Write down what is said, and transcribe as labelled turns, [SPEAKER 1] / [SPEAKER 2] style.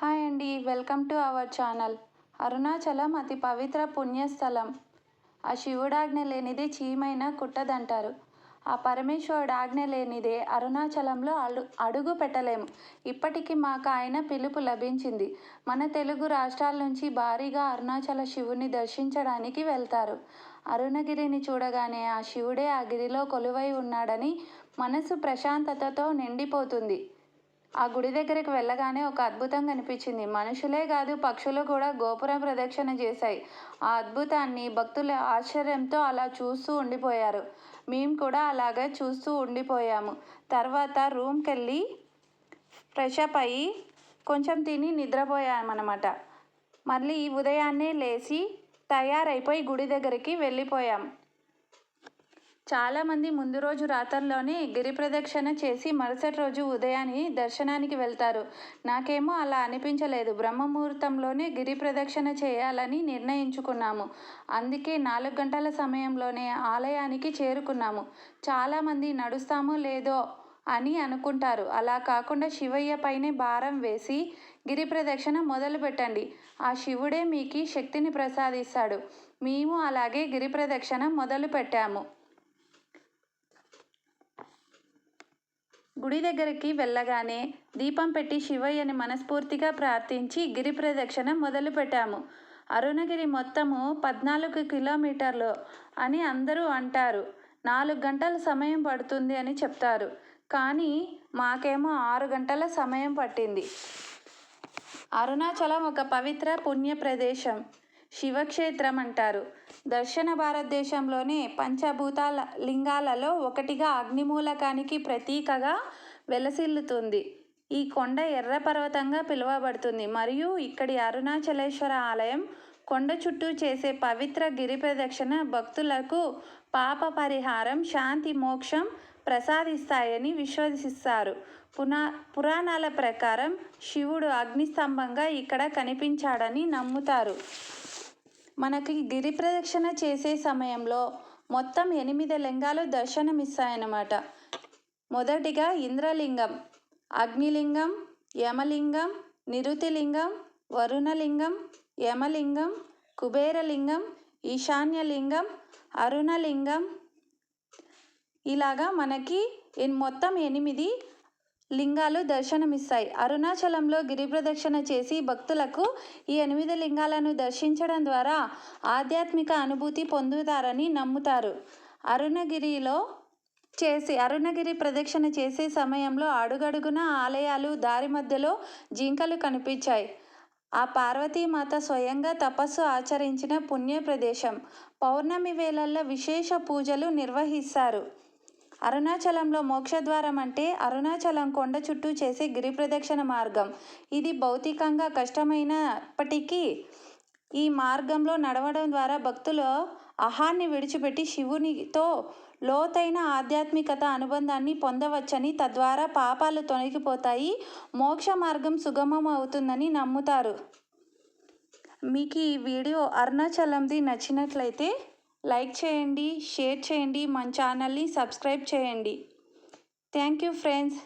[SPEAKER 1] Hi అండి welcome to our channel. Arunachalam అతి పవిత్ర పుణ్యస్థలం. ఆ శివుడాజ్ఞ లేనిదే చీమైన కుట్టదంటారు. ఆ పరమేశ్వరుడు ఆజ్ఞ లేనిదే అరుణాచలంలో అడు అడుగు పెట్టలేము ఇప్పటికీ మాకు ఆయన పిలుపు లభించింది. మన తెలుగు రాష్ట్రాల నుంచి భారీగా అరుణాచల శివుని దర్శించడానికి వెళ్తారు. అరుణగిరిని చూడగానే ఆ శివుడే ఆ గిరిలో కొలువై ఉన్నాడని మనసు ప్రశాంతతతో నిండిపోతుంది. ఆ గుడి దగ్గరికి వెళ్ళగానే ఒక అద్భుతం కనిపించింది. మనుషులే కాదు పక్షులు కూడా గోపురం ప్రదక్షిణ చేశాయి. ఆ అద్భుతాన్ని భక్తుల ఆశ్చర్యంతో అలా చూస్తూ ఉండిపోయారు. మేము కూడా అలాగే చూస్తూ ఉండిపోయాము. తర్వాత రూమ్కి వెళ్ళి ఫ్రెష్ అప్ అయ్యి కొంచెం తిని నిద్రపోయామన్నమాట. మళ్ళీ ఉదయాన్నే లేచి తయారైపోయి గుడి దగ్గరికి వెళ్ళిపోయాం. చాలామంది ముందు రోజు రాత్రిలోనే గిరి ప్రదక్షిణ చేసి మరుసటి రోజు ఉదయాన్ని దర్శనానికి వెళ్తారు. నాకేమో అలా అనిపించలేదు. బ్రహ్మముహూర్తంలోనే గిరి ప్రదక్షిణ చేయాలని నిర్ణయించుకున్నాము. అందుకే నాలుగు గంటల సమయంలోనే ఆలయానికి చేరుకున్నాము. చాలామంది నడుస్తామో లేదో అని అనుకుంటారు. అలా కాకుండా శివయ్య పైనే భారం వేసి గిరి ప్రదక్షిణ మొదలు పెట్టండి. ఆ శివుడే మీకు శక్తిని ప్రసాదిస్తాడు. మేము అలాగే గిరి ప్రదక్షిణ మొదలు పెట్టాము. గుడి దగ్గరికి వెళ్ళగానే దీపం పెట్టి శివయ్యని మనస్ఫూర్తిగా ప్రార్థించి గిరి ప్రదక్షిణ మొదలుపెట్టాము అరుణగిరి మొత్తము పద్నాలుగు కిలోమీటర్లు అని అందరూ అంటారు. నాలుగు గంటల సమయం పడుతుంది అని చెప్తారు. కానీ మాకేమో ఆరు గంటల సమయం పట్టింది. అరుణాచలం ఒక పవిత్ర పుణ్య ప్రదేశం శివక్షేత్రం అంటారు. దక్షిణ భారతదేశంలోనే పంచభూతాల లింగాలలో ఒకటిగా అగ్నిమూలకానికి ప్రతీకగా వెలసిల్లుతుంది. ఈ కొండ ఎర్ర పర్వతంగా పిలువబడుతుంది. మరియు ఇక్కడి అరుణాచలేశ్వర ఆలయం కొండ చుట్టూ చేసే పవిత్ర గిరి ప్రదక్షిణ భక్తులకు పాప పరిహారం శాంతి మోక్షం ప్రసాదిస్తాయని విశ్వసిస్తారు. పునా పురాణాల ప్రకారం శివుడు అగ్నిస్తంభంగా ఇక్కడ కనిపించాడని నమ్ముతారు. మనకి గిరి ప్రదక్షిణ చేసే సమయంలో మొత్తం ఎనిమిది లింగాలు దర్శనమిస్తాయన్నమాట. మొదటిగా ఇంద్రలింగం అగ్నిలింగం యమలింగం నిరుతిలింగం వరుణలింగం యమలింగం కుబేరలింగం ఈశాన్యలింగం అరుణలింగం. ఇలాగా మనకి మొత్తం ఎనిమిది లింగాలు దర్శనమిస్తాయి. అరుణాచలంలో గిరి ప్రదక్షిణ చేసి భక్తులకు ఈ ఎనిమిది లింగాలను దర్శించడం ద్వారా ఆధ్యాత్మిక అనుభూతి పొందుతారని నమ్ముతారు. అరుణగిరిలో చేసి అరుణగిరి ప్రదక్షిణ చేసే సమయంలో అడుగడుగున ఆలయాలు దారి మధ్యలో జింకలు కనిపించాయి. ఆ పార్వతీమాత స్వయంగా తపస్సు ఆచరించిన పుణ్య ప్రదేశం పౌర్ణమి వేళల్లో విశేష పూజలు నిర్వహిస్తారు. అరుణాచలంలో మోక్షద్వారం అంటే అరుణాచలం కొండ చుట్టూ చేసే గిరి ప్రదక్షిణ మార్గం. ఇది భౌతికంగా కష్టమైనప్పటికీ ఈ మార్గంలో నడవడం ద్వారా భక్తులు అహాన్ని విడిచిపెట్టి శివునితో లోతైన ఆధ్యాత్మికత అనుబంధాన్ని పొందవచ్చని తద్వారా పాపాలు తొలగిపోతాయి మోక్ష మార్గం సుగమం అవుతుందని నమ్ముతారు. మీకు ఈ వీడియో అరుణాచలంది నచ్చినట్లయితే లైక్ చేయండి షేర్ చేయండి మన ఛానల్ని సబ్స్క్రైబ్ చేయండి. Thank you friends.